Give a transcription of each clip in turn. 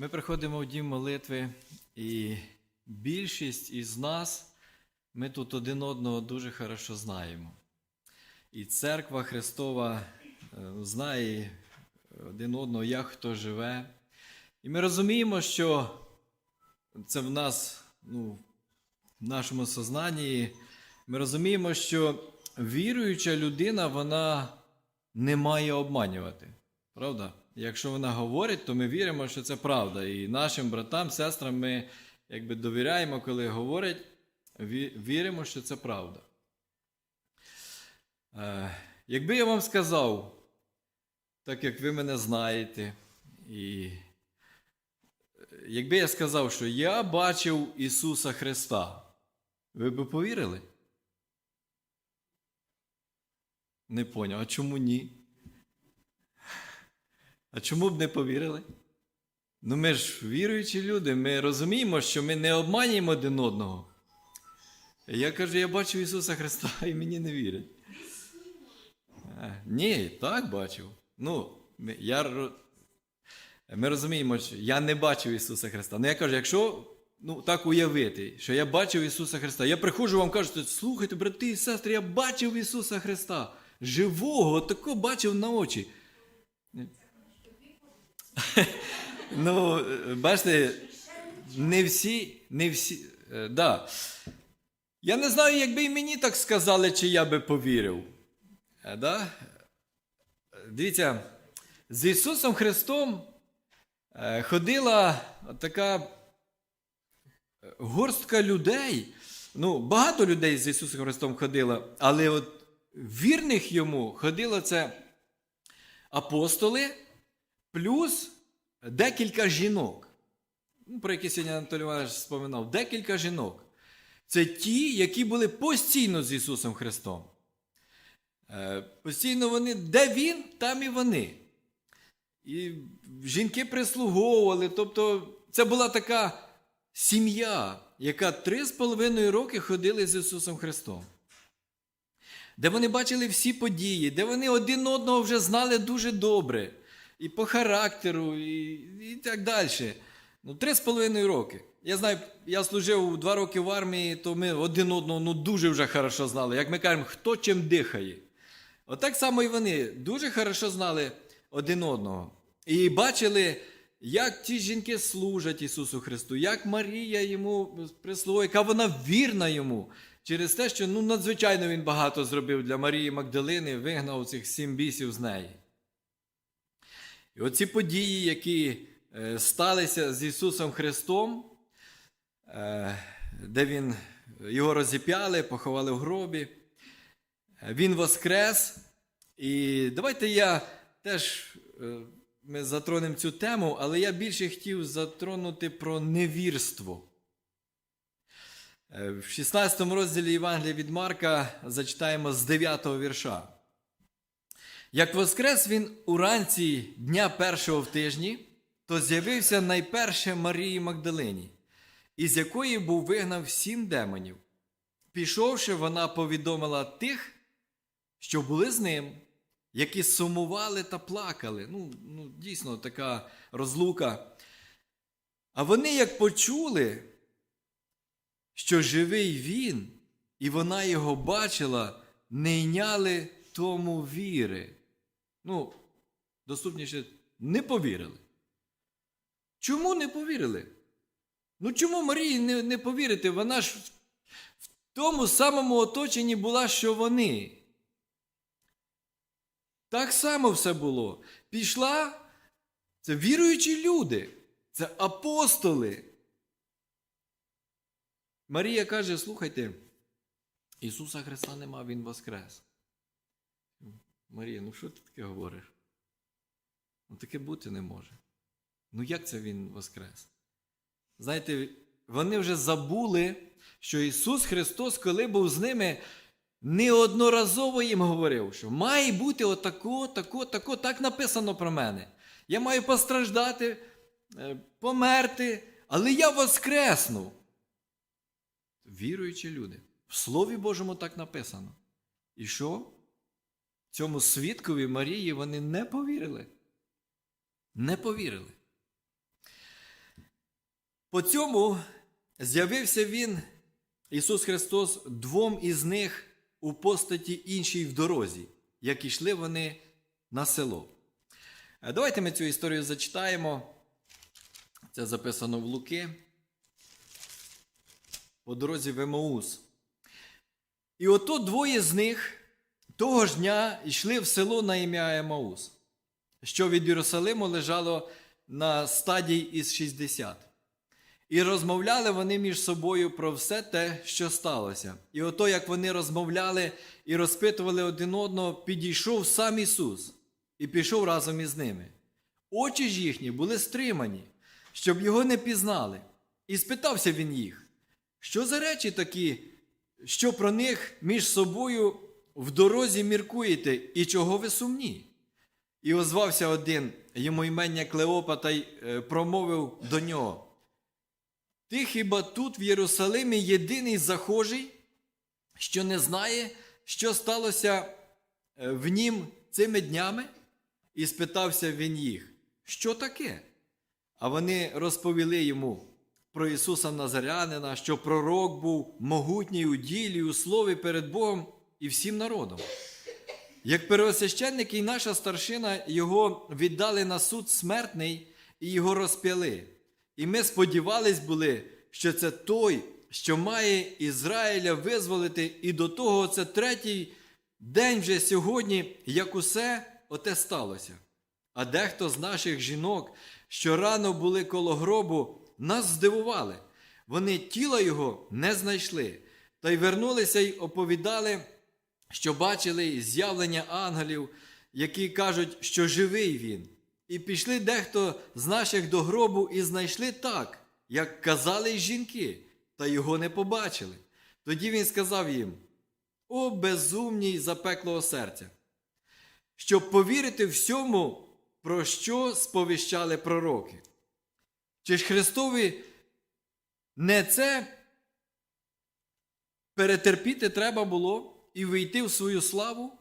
Ми приходимо в дім молитви, і більшість із нас ми тут один одного дуже хорошо знаємо. І церква Христова е, знає один одного, як хто живе. І ми розуміємо, що це в нас, ну, в нашому сознанні, ми розуміємо, що віруюча людина, вона не має обманювати. Правда? Якщо вона говорить, то ми віримо, що це правда. І нашим братам, сестрам ми якби довіряємо, коли говорять, віримо, що це правда. Е, якби я вам сказав, так як ви мене знаєте, і якби я сказав, що я бачив Ісуса Христа, ви б повірили? Не поняв, а чому ні? А чому б не повірили? Ну ми ж віруючі люди, ми розуміємо, що ми не обманюємо один одного. Я кажу, я бачив Ісуса Христа і мені не вірять. Е, Ні, так бачив. Ну, я, ми розуміємо, що я не бачив Ісуса Христа. Ну я кажу, якщо ну, так уявити, що я бачив Ісуса Христа, я приходжу вам кажу, слухайте, брати і сестри, я бачив Ісуса Христа. Живого, тако бачив на очі. Ну, бачите, не всі, не всі. е, Да. Я не знаю, якби і мені так сказали, чи я би повірив. Е, Да? Дивіться, з Ісусом Христом е, ходила така горстка людей. Ну, багато людей з Ісусом Христом ходило, але от вірних йому ходило це апостоли плюс декілька жінок. Ну, Про які сьогодні Анатолій Іванович споминав, декілька жінок. Це ті, які були постійно з Ісусом Христом. Е, Постійно вони, де Він, там і вони. І жінки прислуговували. Тобто, це була така сім'я, яка три з половиною роки ходили з Ісусом Христом. Де вони бачили всі події, де вони один одного вже знали дуже добре. І по характеру, і, і так далі. Ну, три з половиною роки. Я знаю, я служив два роки в армії, то ми один одного ну, дуже вже хорошо знали. Як ми кажемо, хто чим дихає. Отак само і вони дуже хорошо знали один одного. І бачили, як ті жінки служать Ісусу Христу, як Марія йому прислугує, яка вона вірна йому. Через те, що ну, надзвичайно він багато зробив для Марії Магдалини, вигнав цих сім бісів з неї. І оці події, які е, сталися з Ісусом Христом, е, де Він його розіп'яли, поховали в гробі, е, Він воскрес. І давайте я теж ми затронемо цю тему, але я більше хотів затронути про невірство. В 16 розділі Євангелія від Марка зачитаємо з 9 вірша. Як воскрес він уранці дня першого в тижні, то з'явився найперше Марії Магдалині, із якої був вигнав сім демонів. Пішовши, вона повідомила тих, що були з ним, які сумували та плакали. Ну, ну дійсно, така розлука. А вони, як почули, що живий він, і вона його бачила, не йняли тому віри. Ну, доступніше, не повірили. Чому не повірили? Ну чому Марії не, не повірити? Вона ж в- в тому самому оточенні була, що вони. Так само все було. Пішла, це віруючі люди, це апостоли. Марія каже: слухайте, Ісуса Христа нема, Він воскрес. Марія, ну що ти таке говориш? Ну таке бути не може. Ну як це Він воскрес? Знаєте, вони вже забули, що Ісус Христос, коли був з ними, неодноразово їм говорив, що має бути отако, тако, тако, так написано про мене. Я маю постраждати, е, померти, але я воскресну. Віруючі люди. В Слові Божому так написано. І що? Цьому свідкові Марії вони не повірили. Не повірили. По цьому з'явився він, Ісус Христос, двом із них у постаті іншій в дорозі, як ішли вони на село. Е, Давайте ми цю історію зачитаємо. Це записано в Луки. По дорозі в Емаус. І ото двоє з них того ж дня йшли в село на ім'я Емаус, що від Єрусалиму лежало на стадії із 60. І розмовляли вони між собою про все те, що сталося. І ото, як вони розмовляли і розпитували один одного, підійшов сам Ісус і пішов разом із ними. Очі ж їхні були стримані, щоб його не пізнали. І спитався він їх, що за речі такі, що про них між собою в дорозі міркуєте, і чого ви сумні? І озвався один, йому імення Клеопа, та й е, промовив до нього. Ти хіба тут в Єрусалимі єдиний захожий, що не знає, що сталося е, в нім цими днями? І спитався він їх, що таке? А вони розповіли йому про Ісуса Назарянина, що пророк був могутній у ділі, у слові перед Богом і всім народом. Як первосвященник і наша старшина його віддали на суд смертний і його розп'яли. І ми сподівались були, що це той, що має Ізраїля визволити, і до того це третій день вже сьогодні, як усе оте сталося. А дехто з наших жінок, що рано були коло гробу, нас здивували. Вони тіла його не знайшли, та й вернулися й оповідали, що бачили з'явлення ангелів, які кажуть, що живий він. І пішли дехто з наших до гробу і знайшли так, як казали й жінки, та його не побачили. Тоді він сказав їм: О, безумній запеклого серця! Щоб повірити всьому, про що сповіщали пророки. Чи ж Христові не це перетерпіти треба було і вийти в свою славу?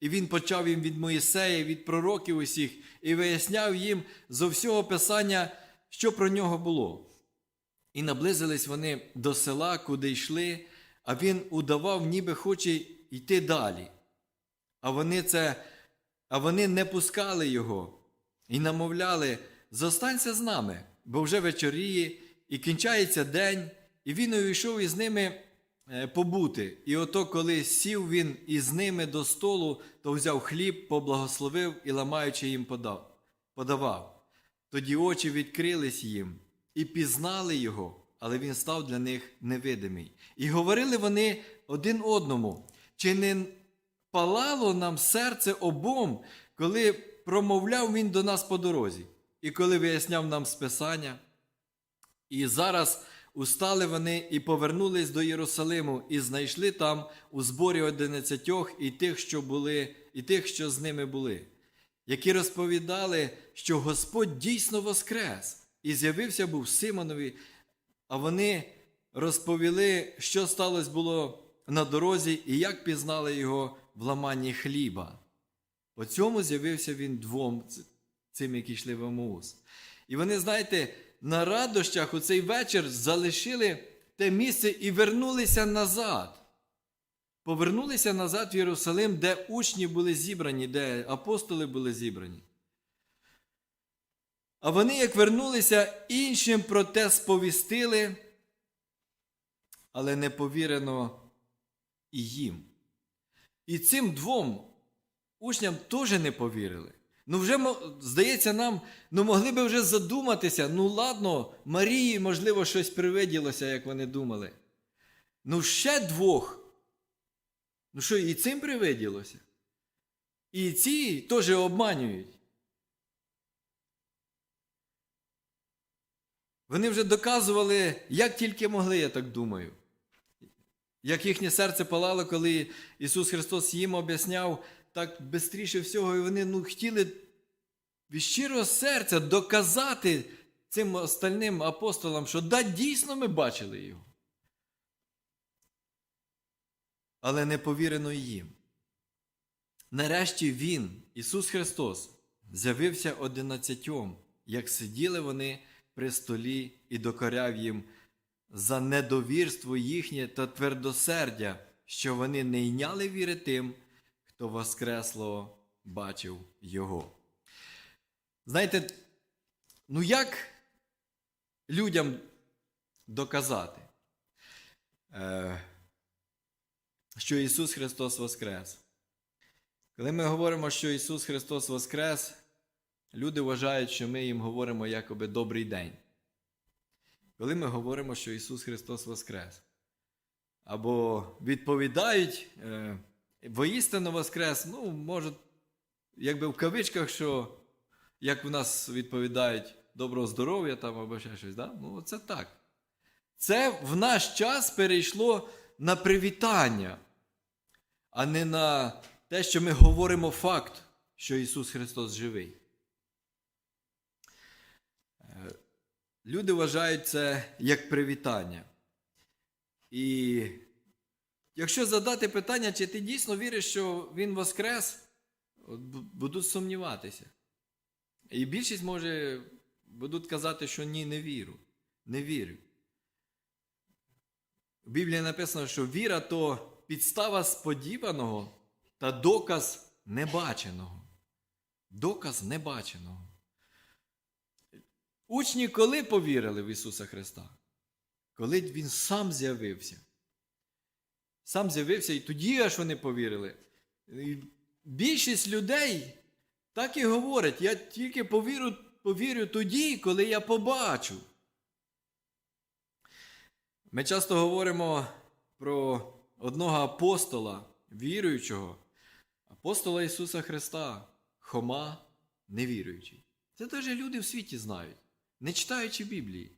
І він почав їм від Моїсея, від пророків усіх, і виясняв їм зо всього Писання, що про нього було. І наблизились вони до села, куди йшли, а він удавав, ніби хоче йти далі. А вони це, а вони не пускали його і намовляли: зостанься з нами, бо вже вечоріє, і кінчається день, і він увійшов із ними побути. І ото, коли сів він із ними до столу, то взяв хліб, поблагословив і, ламаючи їм, подав, подавав. Тоді очі відкрились їм і пізнали його, але він став для них невидимий. І говорили вони один одному, чи не палало нам серце обом, коли промовляв він до нас по дорозі, і коли виясняв нам списання. І зараз устали вони і повернулись до Єрусалиму, і знайшли там у зборі одинадцятьох і тих, що були, і тих, що з ними були, які розповідали, що Господь дійсно воскрес, і з'явився був Симонові, а вони розповіли, що сталося було на дорозі і як пізнали його в ламанні хліба. По цьому з'явився він двом цим, які йшли в Амуус. І вони, знаєте, на радощах у цей вечір залишили те місце і вернулися назад. Повернулися назад в Єрусалим, де учні були зібрані, де апостоли були зібрані. А вони, як вернулися, іншим про те сповістили, але не повірено і їм. І цим двом учням теж не повірили. Ну, вже, здається, нам ну, могли би вже задуматися. Ну, ладно, Марії, можливо, щось привиділося, як вони думали. Ну, ще двох. Ну що, і цим привиділося? І ці теж обманюють. Вони вже доказували, як тільки могли, я так думаю. Як їхнє серце палало, коли Ісус Христос їм об'ясняв так бистріше всього, і вони ну, хотіли від щирого серця доказати цим остальним апостолам, що да, дійсно ми бачили його. Але не повірено їм. Нарешті Він, Ісус Христос, з'явився одинадцятьом, як сиділи вони при столі і докоряв їм за недовірство їхнє та твердосердя, що вони не йняли віри тим, хто воскресло бачив його. Знаєте, ну як людям доказати, е, що Ісус Христос Воскрес? Коли ми говоримо, що Ісус Христос Воскрес, люди вважають, що ми їм говоримо якоби добрий день. Коли ми говоримо, що Ісус Христос Воскрес. Або відповідають е, воістину Воскрес, ну, може, якби в кавичках, що як в нас відповідають доброго здоров'я там або ще щось, да? ну це так. Це в наш час перейшло на привітання, а не на те, що ми говоримо факт, що Ісус Христос живий. Е, Люди вважають це як привітання. І якщо задати питання, чи ти дійсно віриш, що Він Воскрес, будуть сумніватися. І більшість може будуть казати, що ні, не вірю. Не вірю. В Біблії написано, що віра то підстава сподіваного та доказ небаченого. Доказ небаченого. Учні коли повірили в Ісуса Христа? Коли Він сам з'явився. Сам з'явився, і тоді аж вони повірили. І більшість людей так і говорять: я тільки повірю, повірю тоді, коли я побачу. Ми часто говоримо про одного апостола, віруючого, апостола Ісуса Христа, Хома невіруючий. Це теж люди в світі знають, не читаючи Біблії.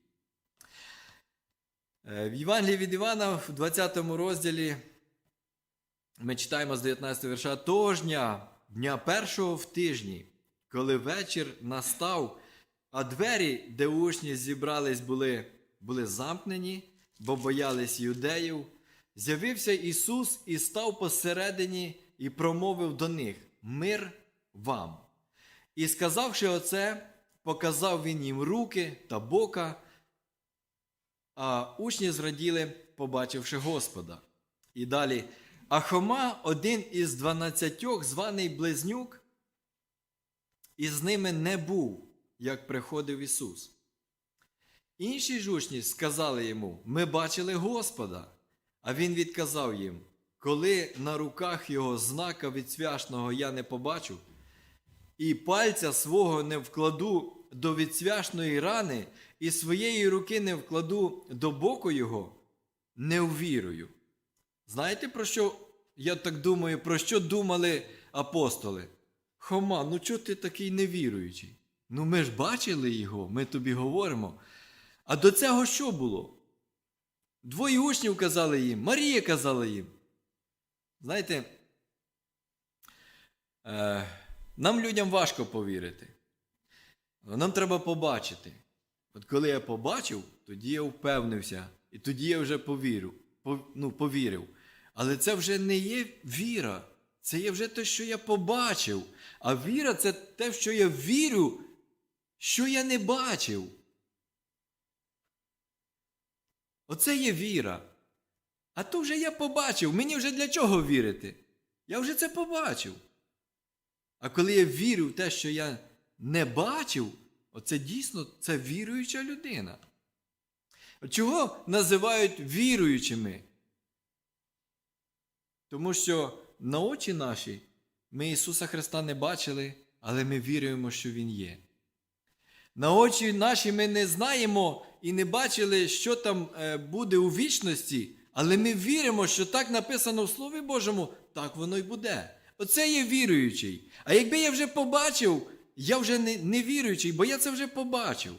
Е, В Євангелії від Івана в 20 розділі ми читаємо з 19 вірша того ж дня, дня першого в тижні, коли вечір настав, а двері, де учні зібрались, були, були замкнені, бо боялись юдеїв, з'явився Ісус і став посередині і промовив до них: Мир вам. І сказавши оце, показав він їм руки та бока, а учні зраділи, побачивши Господа. І далі. А Хома, один із дванадцятьох, званий Близнюк, і з ними не був, як приходив Ісус. Інші ж учні сказали йому: Ми бачили Господа. А він відказав їм: Коли на руках його знака відсвяшного я не побачу, і пальця свого не вкладу до відсвяшної рани, і своєї руки не вкладу до боку його, не увірую. Знаєте, про що я так думаю, про що думали апостоли? Хома, ну чого ти такий невіруючий? Ну ми ж бачили його, ми тобі говоримо. А до цього що було? Двоє учнів казали їм, Марія казала їм. Знаєте, е, нам людям важко повірити. Нам треба побачити. От коли я побачив, тоді я впевнився, і тоді я вже повірю, пов- ну, повірив. Але це вже не є віра. Це є вже те, що я побачив. А віра це те, в що я вірю, що я не бачив. Оце є віра. А то вже я побачив. Мені вже для чого вірити? Я вже це побачив. А коли я вірю в те, що я не бачив, оце дійсно це віруюча людина. Чого називають віруючими? Тому що на очі наші ми Ісуса Христа не бачили, але ми віруємо, що Він є. На очі наші ми не знаємо і не бачили, що там е, буде у вічності, але ми віримо, що так написано в Слові Божому, так воно й буде. Оце є віруючий. А якби я вже побачив, я вже не, не віруючий, бо я це вже побачив.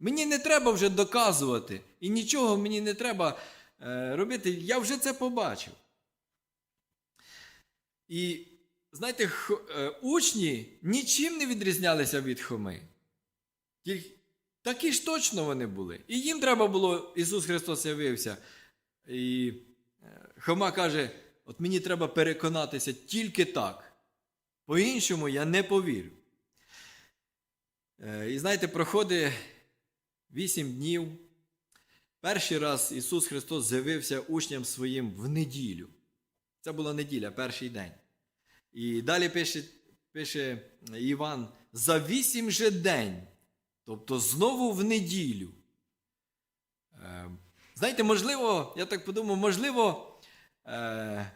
Мені не треба вже доказувати, і нічого мені не треба е, робити. Я вже це побачив. І знаєте, х- е, учні нічим не відрізнялися від Хоми. Тільки такі ж точно вони були. І їм треба було, Ісус Христос явився. І е, Хома каже: от мені треба переконатися тільки так. По-іншому я не повірю. Е, І знаєте, проходить вісім днів. Перший раз Ісус Христос з'явився учням своїм в неділю. Це була неділя, перший день. І далі пише, пише Іван за вісім же день, тобто знову в неділю. Е, Знаєте, можливо, я так подумав, можливо, е,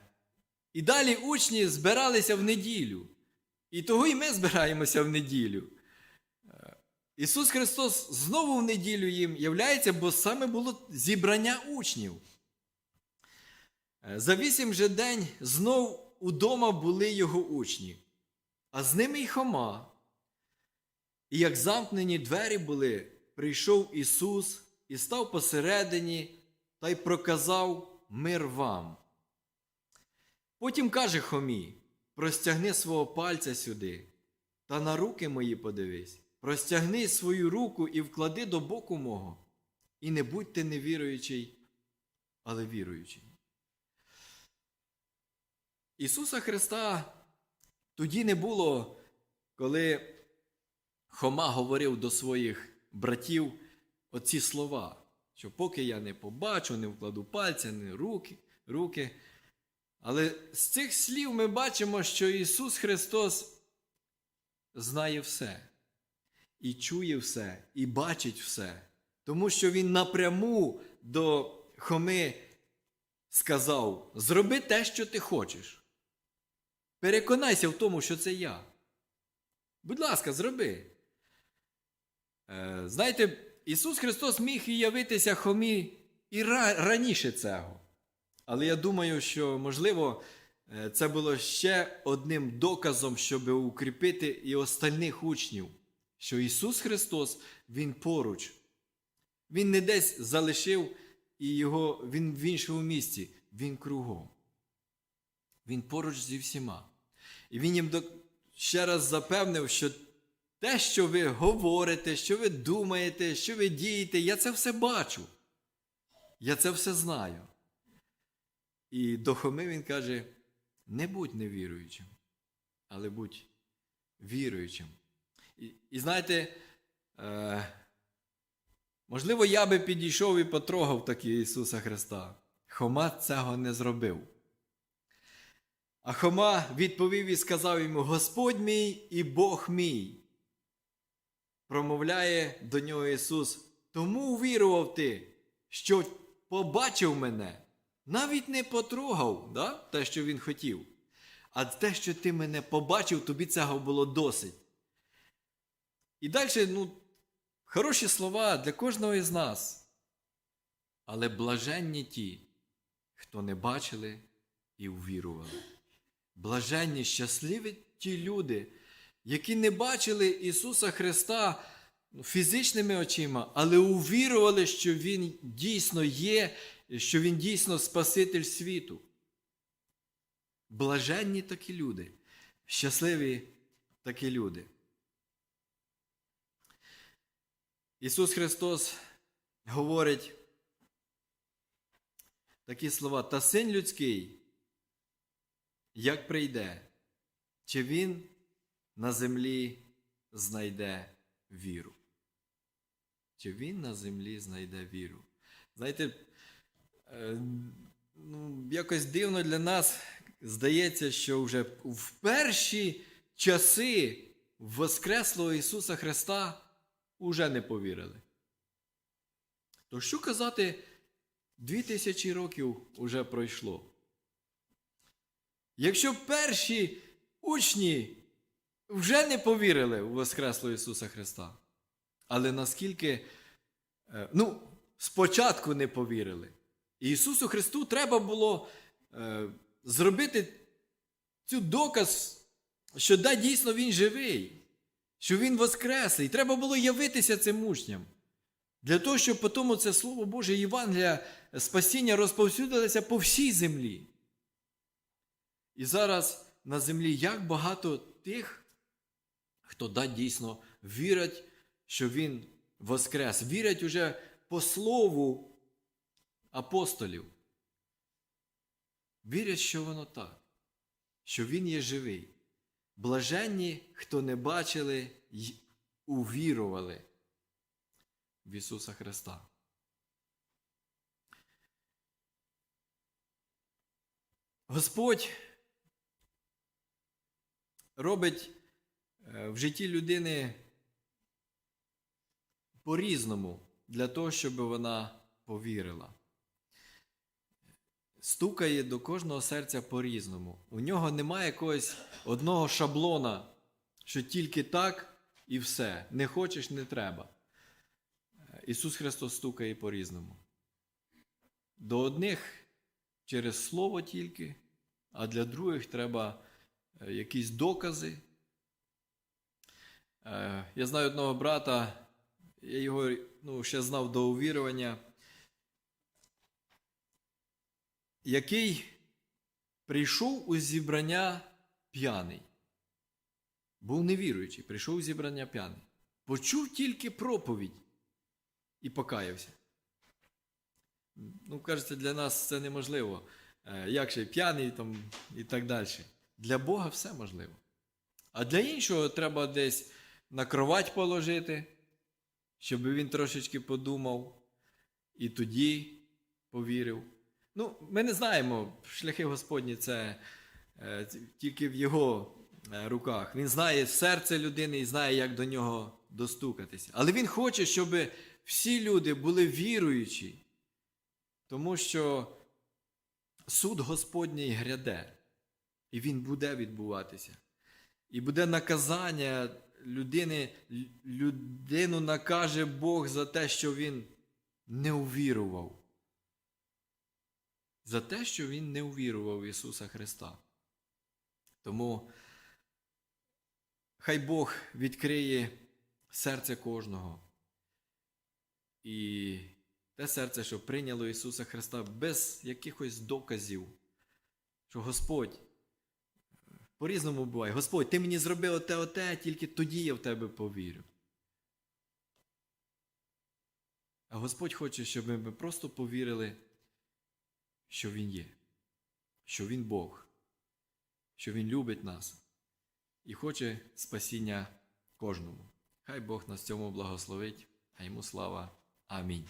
і далі учні збиралися в неділю. І того і ми збираємося в неділю. Ісус Христос знову в неділю їм являється, бо саме було зібрання учнів. Е, За вісім же день знов удома були його учні, а з ними й Хома. І як замкнені двері були, прийшов Ісус і став посередині та й проказав мир вам. Потім каже Хомі: простягни свого пальця сюди, та на руки мої подивись, простягни свою руку і вклади до боку мого, і не будь ти невіруючий, але віруючий. Ісуса Христа тоді не було, коли Хома говорив до своїх братів оці слова, що поки я не побачу, не вкладу пальця, не руки, руки. Але з цих слів ми бачимо, що Ісус Христос знає все, і чує все, і бачить все, тому що Він напряму до Хоми сказав: зроби те, що ти хочеш. Переконайся в тому, що це я. Будь ласка, зроби. Е, знаєте, Ісус Христос міг і явитися Хомі і раніше цього. Але я думаю, що, можливо, е, це було ще одним доказом, щоб укріпити і остальних учнів, що Ісус Христос, Він поруч. Він не десь залишив і його, Він в іншому місці, Він кругом. Він поруч зі всіма. І він їм ще раз запевнив, що те, що ви говорите, що ви думаєте, що ви дієте, я це все бачу. Я це все знаю. І до Хоми він каже: не будь невіруючим, але будь віруючим. І, і знаєте, е, можливо, я би підійшов і потрогав таки Ісуса Христа. Хома цього не зробив. А Хома відповів і сказав йому: Господь мій і Бог мій. Промовляє до нього Ісус, тому вірував ти, що побачив мене, навіть не потрогав да, те, що він хотів. А те, що ти мене побачив, тобі цього було досить. І далі, ну, хороші слова для кожного із нас. Але блаженні ті, хто не бачили і увірували. Блаженні, щасливі ті люди, які не бачили Ісуса Христа ну, фізичними очима, але увірували, що Він дійсно є, що Він дійсно Спаситель світу. Блаженні такі люди, щасливі такі люди. Ісус Христос говорить такі слова, та син людський як прийде, чи він на землі знайде віру? Чи він на землі знайде віру? Знаєте, е, ну, якось дивно для нас здається, що вже в перші часи Воскреслого Ісуса Христа уже не повірили. То що казати, дві тисячі років уже пройшло? Якщо перші учні вже не повірили у Воскреслого Ісуса Христа, але наскільки, е, ну, спочатку не повірили. Ісусу Христу треба було е, зробити цю доказ, що да, дійсно Він живий, що Він воскреслий. Треба було явитися цим учням. Для того, щоб потім це Слово Боже Євангелія спасіння розповсюдилося по всій землі. І зараз на землі як багато тих, хто да, дійсно вірять, що Він воскрес, вірять уже по слову апостолів. Вірять, що воно так, що Він є живий. Блаженні, хто не бачили й увірували. в Ісуса Христа. Господь робить е, в житті людини по-різному для того, щоб вона повірила. Стукає до кожного серця по-різному. У нього немає якогось одного шаблона, що тільки так і все. Не хочеш, не треба. Ісус Христос стукає по-різному. До одних через Слово тільки, а для других треба е, якісь докази. Е, Я знаю одного брата, я його ну, ще знав до увірування, який прийшов у зібрання п'яний. Був невіруючий, прийшов у зібрання п'яний. Почув тільки проповідь і покаявся. Ну, кажеться, для нас це неможливо. Е, Як ще п'яний там, і так далі. Для Бога все можливо. А для іншого треба десь на кровать положити, щоб він трошечки подумав і тоді повірив. Ну, ми не знаємо, шляхи Господні це е, тільки в його е, руках. Він знає серце людини і знає, як до нього достукатися. Але він хоче, щоб всі люди були віруючі, тому що суд Господній гряде, і він буде відбуватися. І буде наказання людини, людину накаже Бог за те, що він не увірував. За те, що він не увірував в Ісуса Христа. Тому хай Бог відкриє серце кожного. І те серце, що прийняло Ісуса Христа без якихось доказів, що Господь по-різному буває. Господь, ти мені зробив оте, оте, тільки тоді я в тебе повірю. А Господь хоче, щоб ми просто повірили, що Він є, що Він Бог, що Він любить нас і хоче спасіння кожному. Хай Бог нас цьому благословить, а йому слава. Амінь.